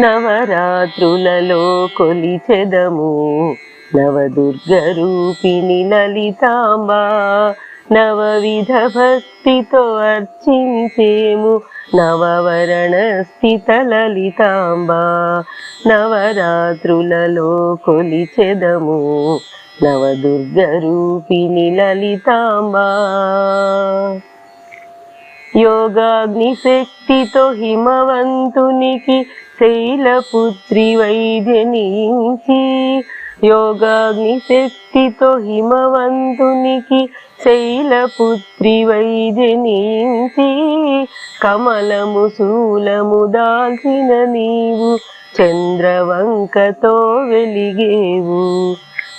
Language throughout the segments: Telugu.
నవరాత్రులలో కొలిచెదము. నవదుర్గ రూపిణి లలితాంబ నవవిధ భక్తితో అర్చించేము. నవవరణ స్థిత లలితాంబ నవరాత్రులలో కొలిచెదము. నవదుర్గ రూపిణి లలితాంబ యోగాగ్ని శక్తితో హిమవంతునికి శైలపుత్రి వైద్యనించి. యోగాగ్ని శక్తితో హిమవంతునికి శైలపుత్రి వైద్యనించి. కమలము శూలము దాల్చిన నీవు చంద్రవంకతో వెలిగేవు.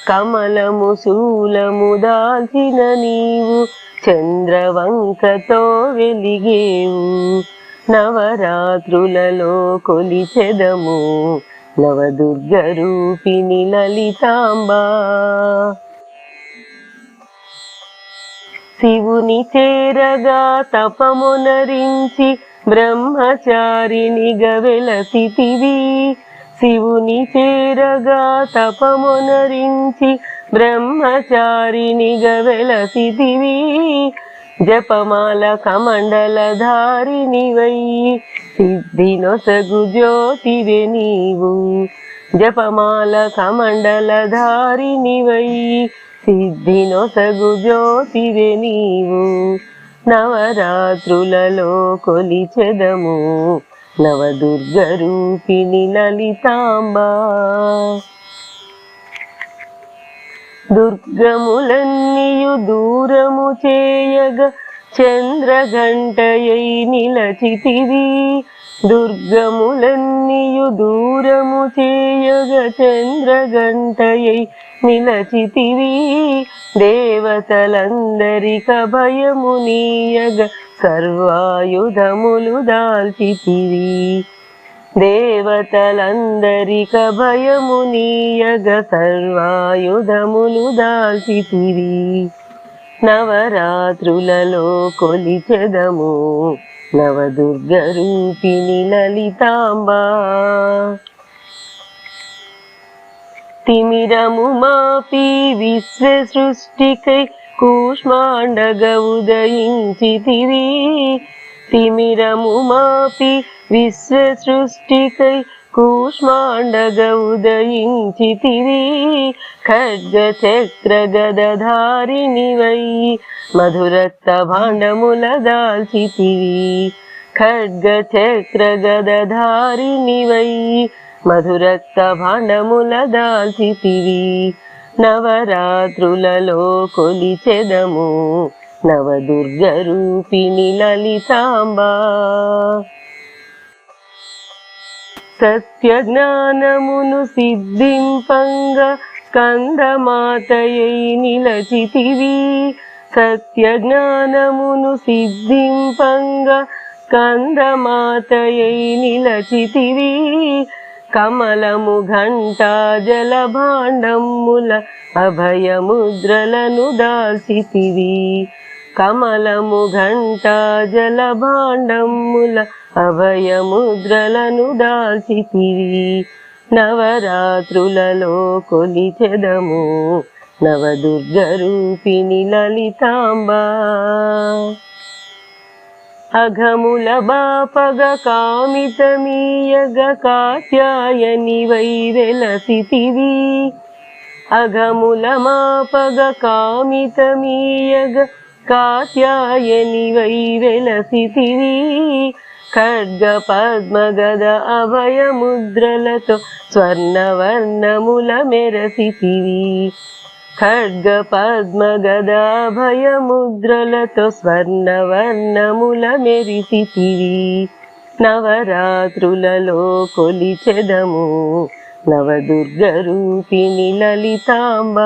కమలము శూలము దాల్చిన నీవు చంద్రవంకతో వెలిగేవు. నవరాత్రులలో కొలిచెదము నవదుర్గ రూపిణి లలితాంబా శివుని చేరగా తపమునరించి బ్రహ్మచారినిగా వెలసితివి. శివుని చేరగా తపమునరించి బ్రహ్మచారినిగా వెలసిదివి జపమాల కమండల ధారినివై సిద్ధి నొసగు జ్యోతివే నీవు జపమాల కమండల ధారినివై సిద్ధి నొసగు జ్యోతివే నీవు. నవరాత్రులలో కొలిచెదము నవదుర్గ రూపిణి లలితాంబ. దుర్గములన్నీయు దూరము చేయగ చంద్రఘంటయై నిలచితివి. దుర్గములన్నీయు దూరము చేయగ చంద్రఘంటయై నిలచితివి. దేవతలందరిక భయము నీయగ సర్వాయుధములు దాల్చితివి. దేవతలందరిక భయము నీయగ సర్వాయుధములు దాల్చితివి. నవరాత్రులలో కొలిచెదము నవదుర్గ రూపిణి లలితాంబా తిమిరము మాపి విశ్వ సృష్టికై కూష్మాండగ ఉదయించితివి. తిమిరము మాపి విశ్వ సృష్టికై కూష్మాండగ ఉదయించితివి. ఖడ్గ చక్ర గదధారిణివై మధురక్త భాండముల దాల్చితివి. ఖడ్గ చక్ర గదధారిణివై మధురక్త భాండముల దాల్చితివి. నవరాత్రులలో కొలిచెదము నవదుర్గ రూపిణి లలితాంబ సత్య జ్ఞానమును సిద్ధింపంగ స్కందమాతయై నిలచితివి. సత్య జ్ఞానమును సిద్ధింపంగ స్కందమాతయై నిలచితివి. కమలము ఘంటా జల భాండముల అభయముద్రలను దాల్చితివి కమలము ఘంటా జల భాండముల అభయముద్రలను దాల్చితివి నవరాత్రులలో కొలిచెదము నవదుర్గ రూపిణి లలితాంబ. అఘముల బాపగ కామితమీయగ కాత్యాయని వై అఘముల మాపగ కామితమీయగ కాత్యాయని వై ఖడ్గ పద్మగద అభయముద్రలతో స్వర్ణవర్ణముల మెరసితివి. ఖడ్గ పద్మగద అభయముద్రలతో స్వర్ణవర్ణముల మెరిసితివి నవరాత్రులలో కొలిచెదము నవదుర్గ రూపిణి లలితాంబ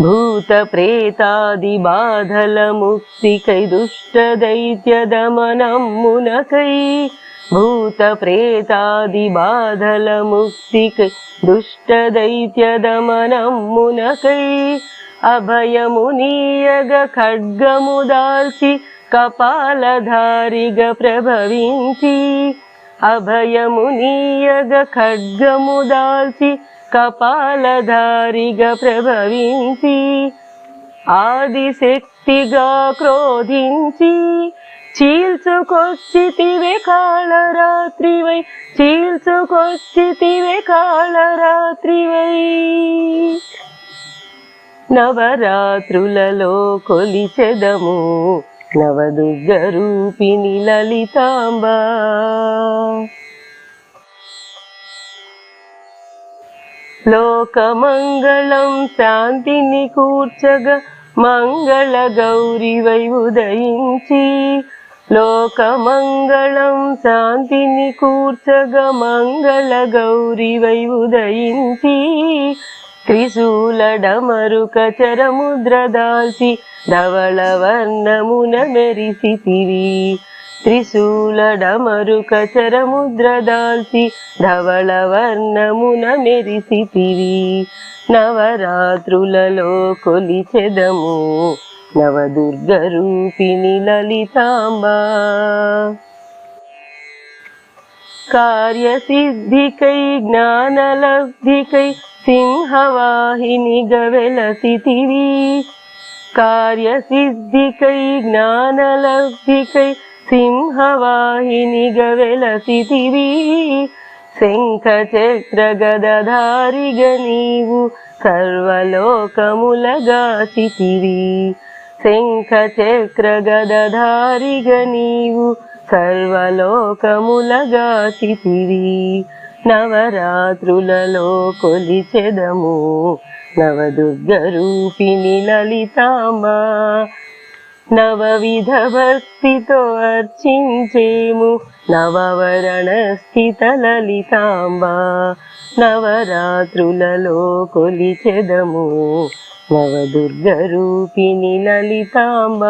భూత ప్రేతాది బాధల ముక్తికై దుష్ట దైత్య దమనమ్మునకై భూత ప్రేతాది బాధల ముక్తికై దుష్ట దైత్య దమనమ్మునకై అభయము నీయగ ఖడ్గము దాల్చి కపాలధారిగ ప్రభవించి అభయము నీయగ ఖడ్గము దాల్చి కపాలధారిగ ప్రభవించి ఆదిశక్తిగా క్రోధించి చీల్చుకొచ్చితివే కాళరాత్రివై చీల్చుకొచ్చితివే కాళరాత్రివై నవరాత్రులలో కొలిచెదము నవదుర్గ రూపిణి లలితాంబ లోకమంగళం శాంతిని కూర్చగా మంగళ గౌరివై ఉదయించి లోకమంగళం శాంతిని కూర్చగ మంగళ గౌరివై ఉదయించి త్రిశూలడమరుక చరముద్ర దాల్చి ధవళ వర్ణమున మెరిసితివి త్రిశూలడమరుక చరముద్ర దాల్చి ధవళ వర్ణమున మెరిసితివి నవరాత్రులలో కొలిచెదము. నవదుర్గ రూపిణి లలితాంబ. కార్యసిద్ధికై జ్ఞానలబ్ధికై సింహవాహిని వెలసితివి కార్యసిద్ధికై జ్ఞానలబ్ధికై సింహవాహిని వెలసితివి శంఖ చక్ర గదధారిగ నీవు సర్వలోకములగాచితివి శంఖ చక్ర గదధారిగ నీవు సర్వలోకములగాచితివి నవరాత్రులలో కొలిచెదము నవదుర్గ రూపిణి లలితామా. నవవిధ భక్తితో అర్చించేము నవవరణ స్థిత లలితాంబ నవరాత్రులలో కొలిచెదము నవదుర్గ రూపిణి లలితాంబ